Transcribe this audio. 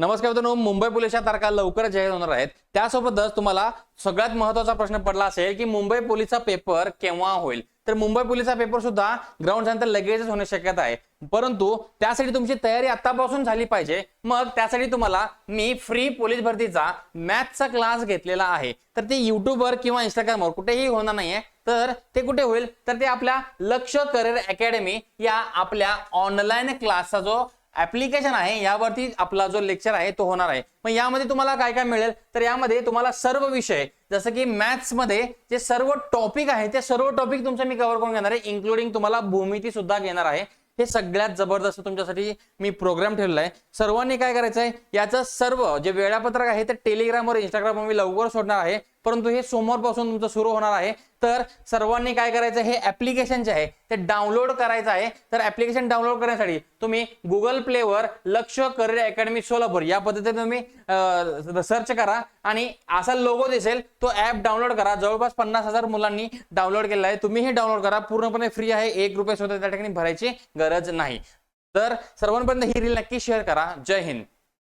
नमस्कार मित्रांनो मुंबई पोलीसच्या तारखा लवकरच जाहीर होणार आहेत. त्यासोबतच तुम्हाला सगळ्यात महत्त्वाचा प्रश्न पडला असेल की मुंबई पोलीसचा पेपर केव्हा होईल? तर मुंबई पोलीसचा पेपर सुद्धा ग्राउंड झाल्यानंतर लगेचच होण्याची शक्यता आहे. परंतु त्यासाठी तुमची तयारी आतापासून झाली पाहिजे. मग त्यासाठी तुम्हाला मी फ्री पोलीस भरतीचा मॅथचा क्लास घेतलेला आहे. तर ते युट्यूबवर किंवा इंस्टाग्रामवर कुठेही होणार नाहीये. तर ते कुठे होईल? तर ते आपल्या लक्ष करिअर अकॅडमी या आपल्या ऑनलाईन क्लासचा जो ऍप्लिकेशन आहे यावरती आपला जो लेक्चर आहे तो होणार आहे. मग यामध्ये तुम्हाला काय काय मिळेल? तर यामध्ये तुम्हाला सर्व विषय जसं की मॅथ्समध्ये जे सर्व टॉपिक आहे ते सर्व टॉपिक तुमचं मी कव्हर करून घेणार आहे इन्क्लुडिंग तुम्हाला भूमिती सुद्धा घेणार आहे. हे सगळ्यात जबरदस्त तुमच्यासाठी मी प्रोग्राम ठेवलेला आहे. सर्वांनी काय करायचं आहे याचं सर्व जे वेळापत्रक आहे ते टेलिग्रामवर इंस्टाग्रामवर मी लवकर सोडणार आहे. परंतु हे सोमवारपासून तुमचं सुरू होणार आहे. तर सर्वांनी काय करायचं? हे ऍप्लिकेशन जे आहे ते डाउनलोड करायचं आहे. तर ऍप्लिकेशन डाउनलोड करण्यासाठी तुम्ही गुगल प्लेवर लक्ष करिअर अकॅडमी सोलापूर या पद्धतीने तुम्ही सर्च करा. आणि असा लोगो दिसेल तो ऍप डाउनलोड करा. जवळपास पन्नास हजार मुलांनी डाउनलोड केला आहे. तुम्ही हे डाउनलोड करा. पूर्णपणे फ्री आहे. एक रुपये सुद्धा त्या ठिकाणी भरायची गरज नाही. तर सर्वांपर्यंत ही रील नक्की शेअर करा. जय हिंद.